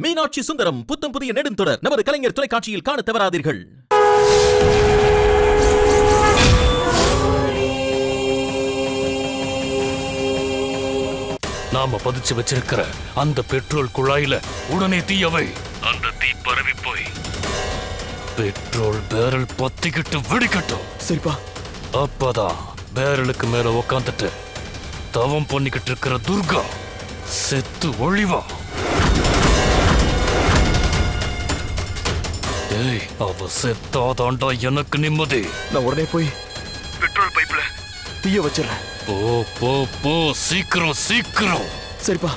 மீனாட்சி சுந்தரம் புத்தம் புதிய நெடுந்தொடர். நமது கலைஞர் தொலைக்காட்சியில் காணத் தவறாதீர்கள். நாம பதிச்சு வச்சிருக்கிற அந்த பெட்ரோல் குழாயில உடனே தீயவை. அந்த தீ பரவி போய் பெட்ரோல் பேரல் பத்திக்கிட்டு வெடிக்கட்டும். சரிப்பா. அப்பதான் பேரலுக்கு மேல உக்காந்துட்டு தவம் பண்ணிக்கிட்டு இருக்கிற துர்கா செத்து ஒளிவா. ஏய் அவ செத்தாதாண்டா எனக்கு நிம்மதி. நான் உடனே போய் பெட்ரோல் பைப்ல. தீய வச்சிடறேன். போ போ போ சீக்கிரம் சீக்கிரம். சரிப்பா.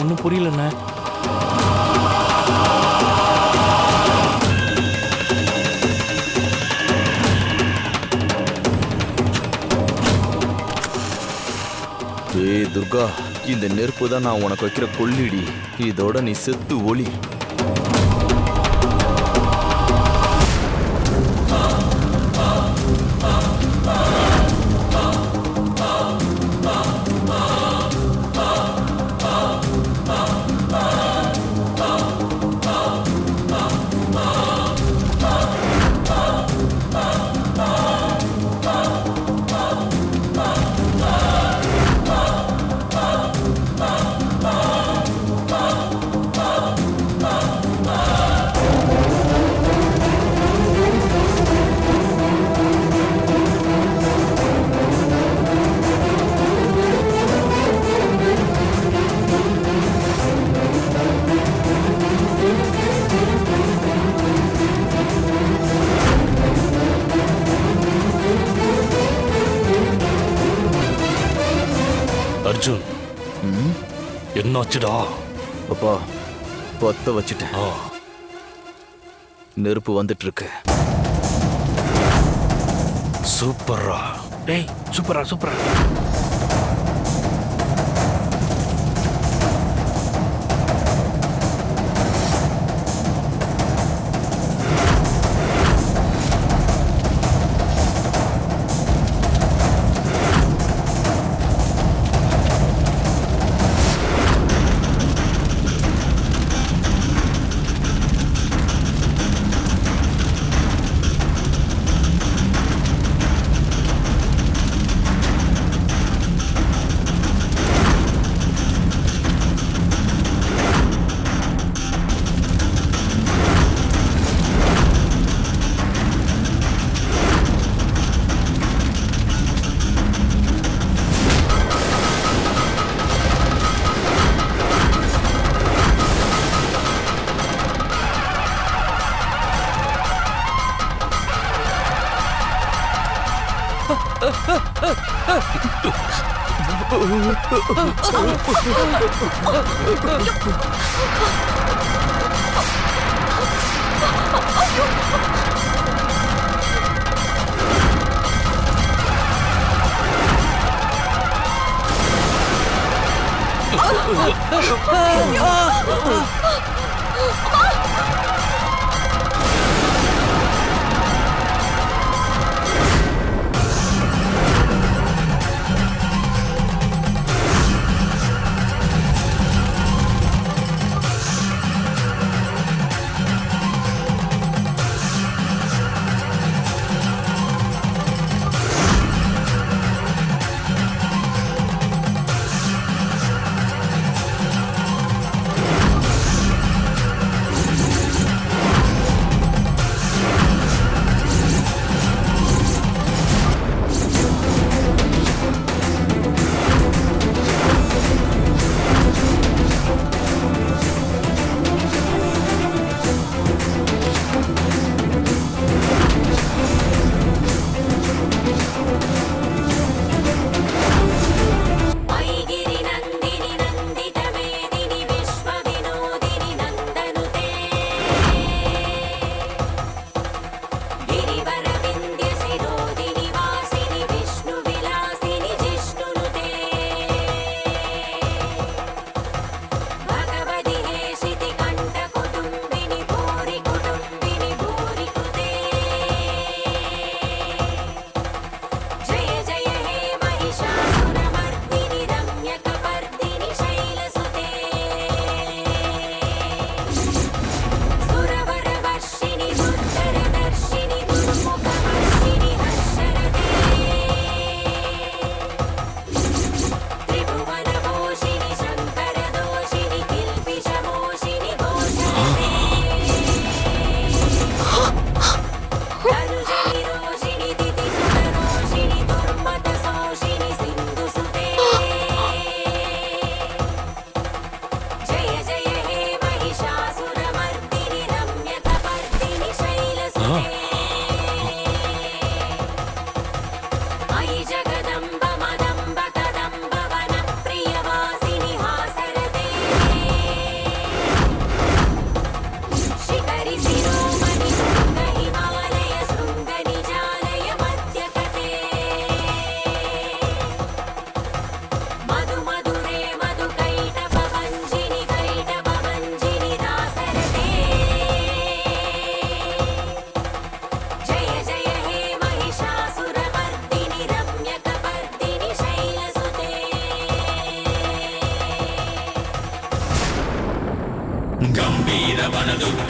ஒன்றும் புரியலண்ணே. ஏய் துர்கா இந்த நெருப்பு தான் நான் உனக்கு வைக்கிற கொள்ளிடி. இதோட நீ செத்து ஒளி. என்னாச்சுடா அப்பா பத்த வச்சுட்டேன். ஆ. நெருப்பு வந்துட்டு இருக்கு சூப்பர்ரா. டேய் சூப்பரா சூப்பரா 아, 아,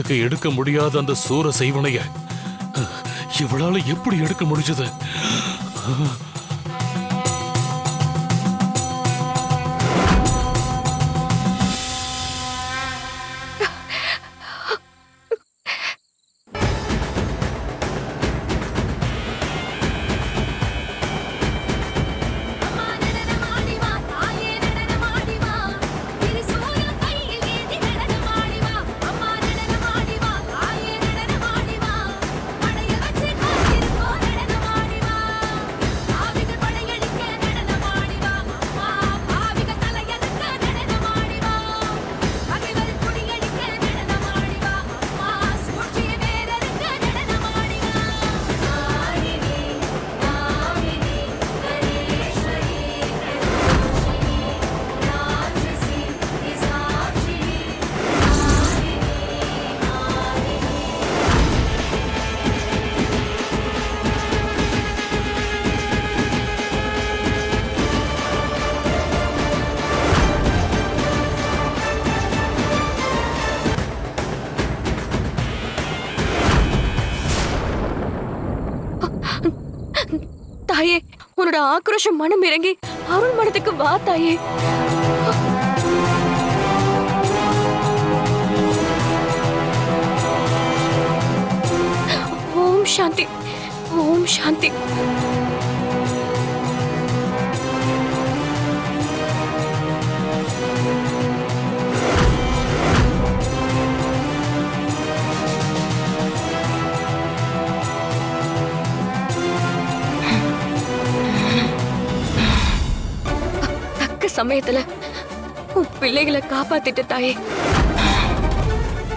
யுகத்துக்கு எடுக்க முடியாத அந்த சூர செய்வனைய இவளால எப்படி எடுக்க முடிஞ்சது? உன்னோட ஆக்ரோஷம் மனம் இறங்கி அருள் மனத்துக்கு வா தாயே. ஓம் சாந்தி. ஓம் சாந்தி. சமயத்துல உன் பிள்ளைகளை காப்பாத்திட்ட தாயே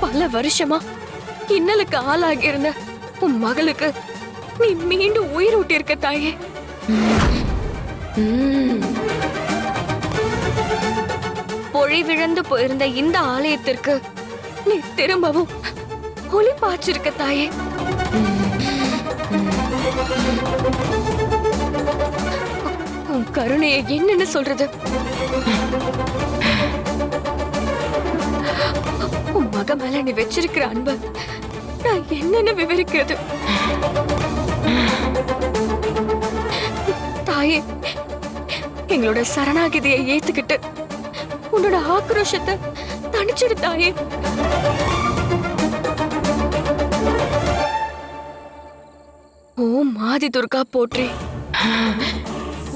பல வருஷமா இன்னலுக்கு ஆளாகி இருந்த உன் மகளுக்கு நீ மீண்டும் உயிர் ஊட்டியிருக்க தாயே உம். பொழிவிழந்து போயிருந்த இந்த ஆலயத்திற்கு நீ திரும்பவும் ஒளி பாய்ச்சிருக்க தாயே உன் கருணையை என்னன்னு சொல்றது? உன் மக மேல நீ வச்சிருக்கிற அன்ப நான் என்னன்னு விவரிக்கிறது? தாயே எங்களோட சரணாகிதியை ஏத்துக்கிட்டு உன்னோட ஆக்ரோஷத்தை தணிச்சிடு தாயே. ஓ மாதி துர்கா போற்றி.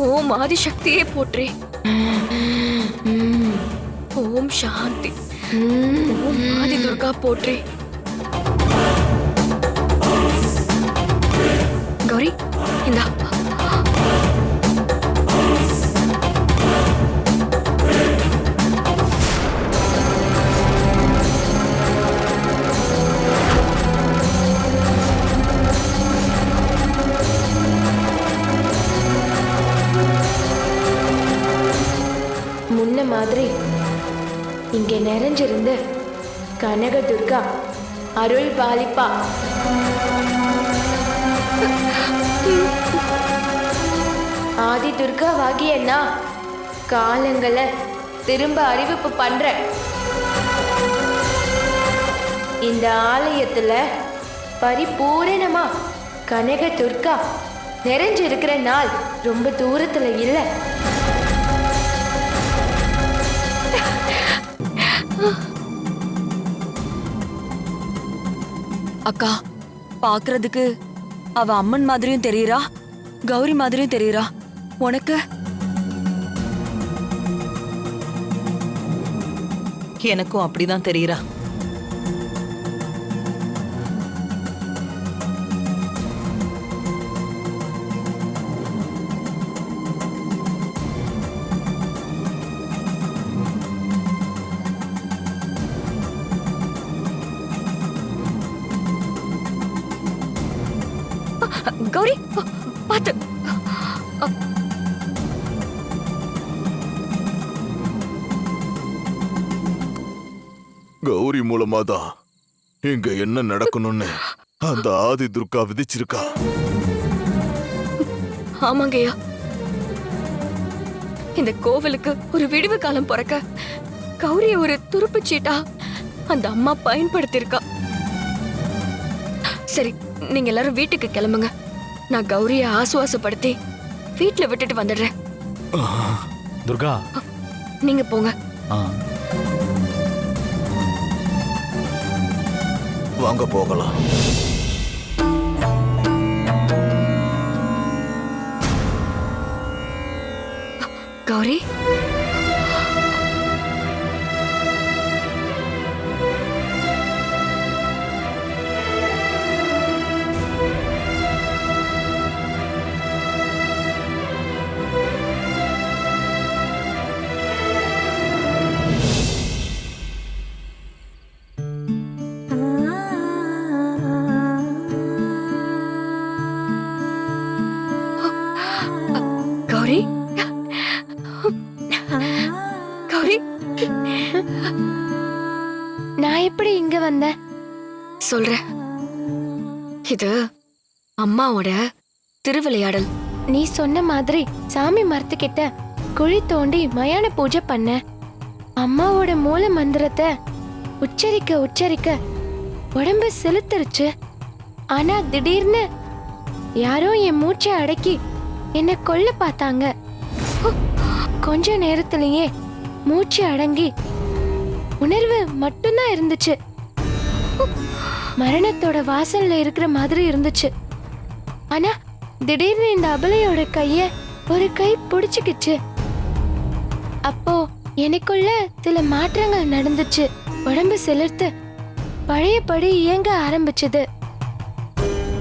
ஓம் ஆதிசக்தியே போற்றே. ஓம் சாந்தி. ஓம் ஆதி துர்கா போற்றே. கௌரி இந்தா. இங்க கனக துர்கா அருள் பாலிப்பா. ஆதி துர்காவாகிய நான் காலங்களை திரும்ப அறிவிப்பு பண்றேன் இந்த ஆலயத்துல பரிபூரணமா கனக துர்கா நிறைஞ்சிருக்கிற நாள் ரொம்ப தூரத்துல இல்லை. அக்கா பாக்குறதுக்கு அவ அம்மன் மாதிரியும் தெரியறா கௌரி மாதிரியும் தெரியறா. உனக்கு? எனக்கும் அப்படிதான் தெரியறா. கௌரி மூலமா தான் இங்க என்ன நடக்கணும்னு அந்த ஆதி துர்கா விதிச்சிருக்கா. ஆமாங்கய்யா. இந்த கோவிலுக்கு ஒரு விடுவு காலம் பிறக்க கௌரிய ஒரு துருப்பு சீட்டா அந்த அம்மா பயன்படுத்தியிருக்கா. சரி நீங்க எல்லாரும் வீட்டுக்கு கிளம்புங்க. நான் கௌரிய ஆசுவாசப்படுத்தி வீட்ல விட்டுட்டு வந்துடுறேன். துர்கா. நீங்க போங்க. ஆ. வாங்க போகலாம். நான் எப்படி இங்க வந்தேன்? சொல்றேன். இது அம்மாவோட திருவிளையாடல். நீ சொன்ன மாதிரி சாமி மரத்துக்கிட்ட குழி தோண்டி மயான பூஜை பண்ண அம்மாவோட மூல மந்திரத்தை உச்சரிக்க உச்சரிக்க உடம்பு செலுத்துருச்சு. ஆனா திடீர்னு யாரோ என் மூச்சை அடக்கி என்னை கொல்ல பார்த்தாங்க. கொஞ்ச நேரத்திலேயே மூச்சு அடங்கி உணர்வு மட்டும்தான் இருந்துச்சு. மரணத்தோட வாசல்ல இருக்கிற மாதிரி இருந்துச்சு. ஆனா திடீர்னு இந்த அபலையோட கைய ஒரு கை பிடிச்சுக்கிச்சு. அப்போ எனக்குள்ள சில மாற்றங்கள் நடந்துச்சு. உடம்பு சிலிர்த்து பழையபடி இயங்க ஆரம்பிச்சது.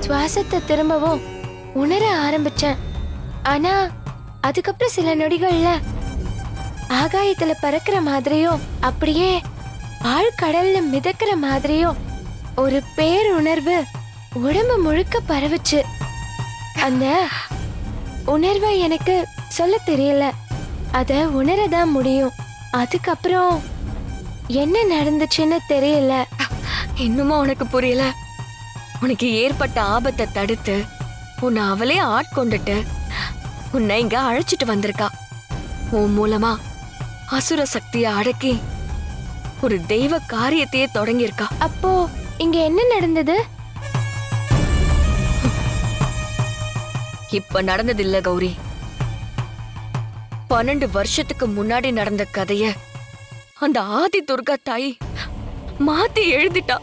சுவாசத்தை திரும்பவும் உணர ஆரம்பிச்சேன். ஆனா அதுக்கப்புறம் சில நொடிகள்ல ஆகாயத்துல பறக்கிற மாதிரியும் அப்படியே ஆழ்கடல்ல மிதக்கிற மாதிரியும் ஒரு பேருணர்வு உடம்பு முழுக்க பரவுச்சு. அந்த உணர்வை எனக்கு சொல்ல தெரியல. அத உணரதான் முடியும். அதுக்கப்புறம் என்ன நடந்துச்சுன்னு தெரியல. இன்னுமா உனக்கு புரியல? உனக்கு ஏற்பட்ட ஆபத்தை தடுத்து உன்னை அவளே ஆட்கொண்டுட்டு உன்னை இங்க அழைச்சிட்டு வந்திருக்கா. உன் மூலமா அசுர சக்தியை அடக்கி ஒரு தெய்வ காரியத்தையே தொடங்கியிருக்கா. அப்போ இங்க என்ன நடந்தது? இப்ப நடந்தது இல்ல கௌரி. பன்னெண்டு வருஷத்துக்கு முன்னாடி நடந்த கதைய அந்த ஆதி துர்கா தாய் மாத்தி எழுதிட்டா.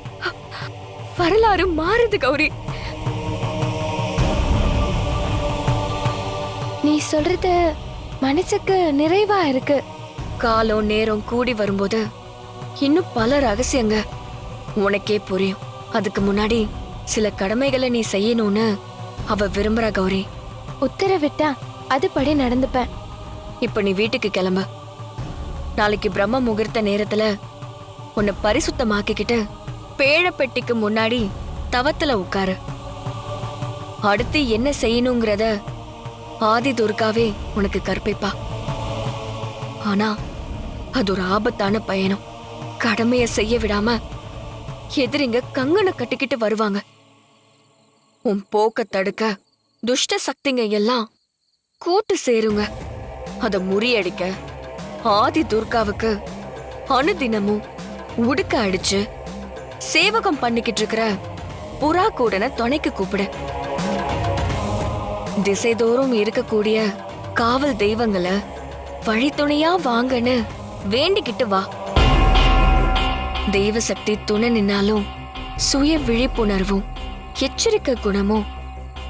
வரலாறு மாறுது கௌரி. நீ சொல்றது மனசுக்கு நிறைவா இருக்கு. காலம் நேரம் கூடி வரும்போது இன்னும் பல ரகசியங்க. உனக்கே புரியும். அதுக்கு முன்னாடி சில கடமைகளை நீ செய்யணும்னு அவ விரும்புறா கௌரி. உத்தரவிட்டா அதுபடி நடந்துப்பேன். இப்ப நீ வீட்டுக்கு கிளம்பு. நாளைக்கு பிரம்ம முகூர்த்த நேரத்துல உன்னை பரிசுத்தமாக்கிக்கிட்டு பேழப்பெட்டிக்கு முன்னாடி தவத்துல உட்காரு. அடுத்து என்ன செய்யணுங்கிறத ஆதி துர்காவே உனக்கு கற்பிப்பா. ஆனா அது ஒரு ஆபத்தான பயணம். கடமைய செய்ய விடாம எதிரிங்க கங்கனை கட்டிக்கிட்டு வருவாங்க. உன் போக்க தடுக்க துஷ்ட சக்திங்க எல்லாம் கூட்டு சேருங்க. அத முறியடிக்க ஆதி துர்காவுக்கு அனுதினமும் உடுக்க அடிச்சு சேவகம் பண்ணிக்கிட்டு இருக்கிற புறா கூடன துணைக்கு கூப்பிடு. திசைதோறும் இருக்கக்கூடிய காவல் தெய்வங்களை வழித்துணையா வாங்கன்னு வேண்டிக்கிட்டு வா. தெய்வ சக்தி துணை நின்னாலும் சுய விழிப்புணர்வும் எச்சரிக்கை குணமும்.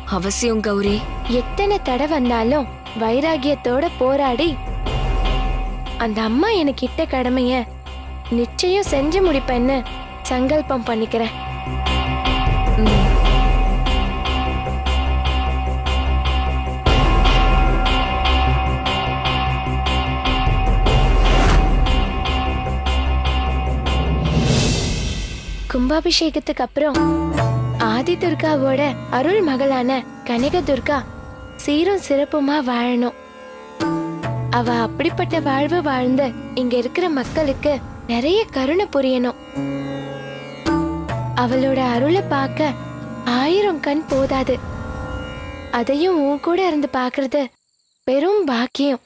அவசியம் கௌரி. எத்தனை தடை வந்தாலும் வைராகியத்தோட போராடி. அந்த அம்மா எனக்கு இட்ட கடமைய நிச்சயம் செஞ்சு முடிப்பேன்னு சங்கல்பம் பண்ணிக்கிறேன். கும்பாபிஷேகத்துக்கு அப்புறம் ஆதி துர்காவோட அருள் மகளான கனக துர்கா சீரும் சிறப்புமா வாழணும். அவ அப்படிப்பட்ட வாழ்வு வாழ்ந்து இங்க இருக்கிற மக்களுக்கு நிறைய கருணை புரியணும். அவளோட அருளை பார்க்க ஆயிரம் கண் போதாது. அதையும் உன் கூட இருந்து பாக்குறது பெரும் பாக்கியம்.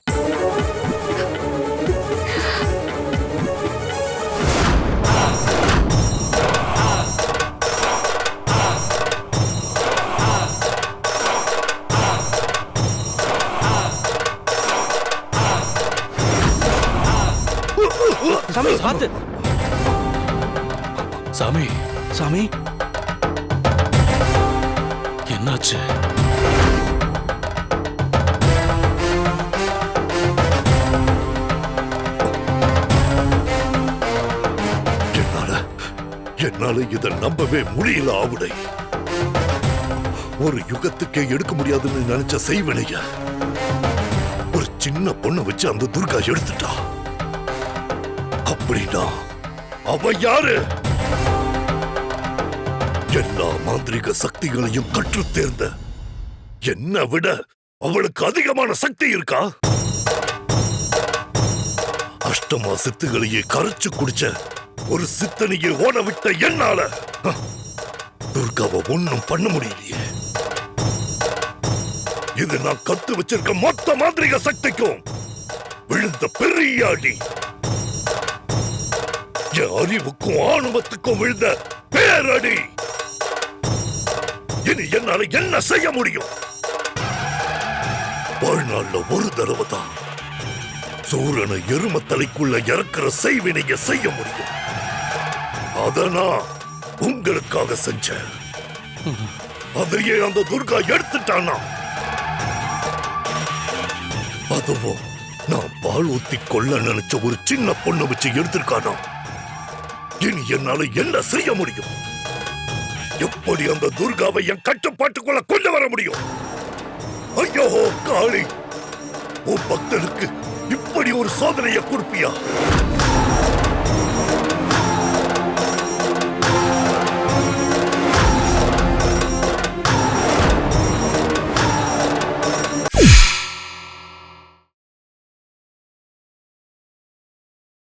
சாமி பார்த்து. சாமி. சாமி. என்னாச்சு? என்னால? என்னால இத நம்பவே முடியல ஆவுடை. ஒரு யுகத்துக்கே எடுக்க முடியாதுன்னு நினைச்ச செய்வினைய ஒரு சின்ன பொண்ணை வச்சு அந்த துர்கா எடுத்துட்டா. அப்படின்னா அவன் யாரு? எல்லா மாந்திரிக சக்திகளையும் கற்று தேர்ந்த என்ன விட அவளுக்கு அதிகமான சக்தி இருக்கா? அஷ்டமா சித்துகளையே கரைச்சு குடிச்ச ஒரு சித்தனையை ஓட விட்ட என்னால துர்காவை ஒண்ணும் பண்ண முடியலையே. இது நான் கத்து வச்சிருக்க மொத்த மாந்திரிக சக்திக்கும் விழுந்த பெரிய அடி. என் அறிவுக்கும் ஆணவத்துக்கும் விழுந்த பேரடி. இனி என்னால என்ன செய்ய முடியும்? வாழ்நாள்ல ஒரு தடவை தான் சூரனை எரும தலைக்குள்ள இறக்குற செய்வினைய செய்ய முடியும். அத நான் உங்களுக்காக செஞ்சேன். அதையே அந்த துர்கா எடுத்துட்டானா? அதுவும் நான் பால் ஊத்தி கொள்ள நினைச்ச ஒரு சின்ன பொண்ணை வச்சு எடுத்திருக்கானா? இனி என்னால என்ன செய்ய முடியும்? எப்படி அந்த துர்காவை என் கட்டுப்பாட்டுக்குள்ள கொண்டு வர முடியும்? ஐயோ காளி உன் பக்தனுக்கு இப்படி ஒரு சோதனையை கொடுப்பியா?